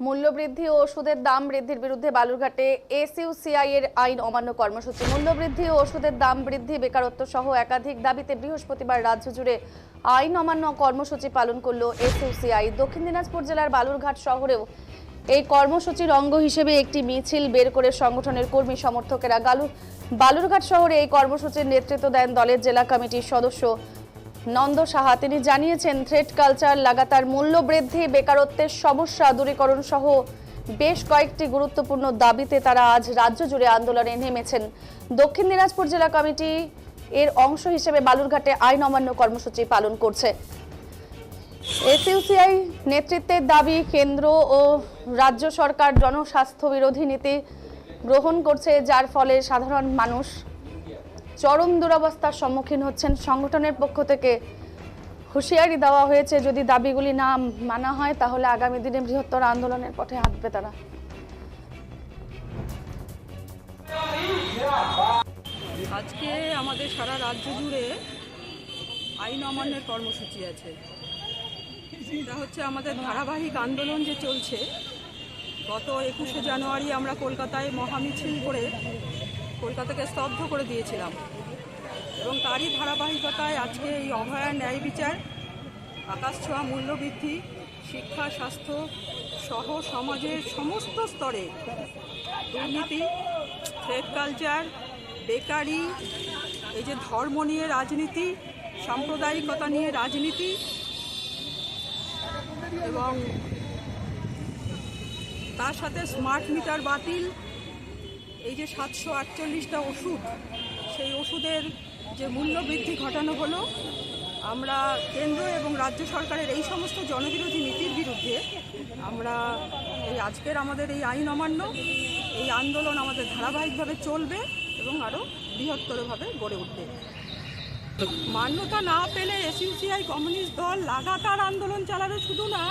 মূল্যবৃদ্ধি ও ওষুধের দাম বৃদ্ধির বিরুদ্ধে বালুরঘাটে এসইউসিআই এর আইন অমান্য কর্মসূচি। মূল্যবৃদ্ধি ও ওষুধের দাম বৃদ্ধি, বেকারত্ব সহ একাধিক দাবিতে বৃহস্পতিবার রাজ্য জুড়ে আইন অমান্য কর্মসূচি পালন করল এসইউসিআই। দক্ষিণ দিনাজপুর জেলার বালুরঘাট শহরেও এই কর্মসূচির অঙ্গ হিসেবে একটি মিছিল বের করে সংগঠনের কর্মী সমর্থকেরা গালু বালুরঘাট শহরে এই কর্মসূচির নেতৃত্ব দেন দলের জেলা কমিটির সদস্য নন্দ সাহা, তিনি জানিয়েছেন থ্রেড কালচার লাগাতার মূল্য বৃদ্ধি, বেকারত্বের সমস্যা দূরীকরণ সহ বেশ কয়েকটি গুরুত্বপূর্ণ দাবিতে তারা আজ রাজ্য জুড়ে আন্দোলনে নেমেছেন। দক্ষিণ দিনাজপুর জেলা কমিটি এর অংশ হিসেবে বালুরঘাটে আইন অমান্য কর্মসূচি পালন করছে। এসইউসিআই নেতৃত্বের দাবি, কেন্দ্র ও রাজ্য সরকার জনস্বাস্থ্য বিরোধী নীতি গ্রহণ করছে, যার ফলে সাধারণ মানুষ চরম দুরবস্থার সম্মুখীন হচ্ছেন। সংগঠনের পক্ষ থেকে হুঁশিয়ারি দেওয়া হয়েছে, যদি দাবিগুলি না মানা হয়, তাহলে আগামী দিনে বৃহত্তর আন্দোলনের পথে হাঁটবে তারা। আজকে আমাদের সারা রাজ্য জুড়ে আইন অমান্যের কর্মসূচি আছে। এটা হচ্ছে আমাদের ধারাবাহিক আন্দোলন যে চলছে, গত একুশে জানুয়ারি আমরা কলকাতায় মহামিছিল করে কলকাতাকে স্তব্ধ করে দিয়েছিলাম। এবং তারই ধারাবাহিকতায় আজকে এই অভয়া ন্যায় বিচার, আকাশ ছোঁয়া মূল্যবৃদ্ধি, শিক্ষা, স্বাস্থ্য সহ সমাজের সমস্ত স্তরে দুর্নীতি থ্রেড কালচার বেকারি, এই যে ধর্ম নিয়ে রাজনীতি, সাম্প্রদায়িকতা নিয়ে রাজনীতি এবং তার সাথে স্মার্ট মিটার বাতিল এই যে সাতশো আটচল্লিশটা ওষুধ, সেই ওষুধের যে মূল্য বৃদ্ধি ঘটানো হলো, আমরা কেন্দ্র এবং রাজ্য সরকারের এই সমস্ত জনবিরোধী নীতির বিরুদ্ধে আমরা এই আজকের আমাদের এই আইন অমান্য, এই আন্দোলন আমাদের ধারাবাহিকভাবে চলবে এবং আরও বৃহত্তরভাবে গড়ে উঠবে। মান্যতা না পেলে এসইউসিআই কমিউনিস্ট দল লাগাতার আন্দোলন চালাবে শুধু না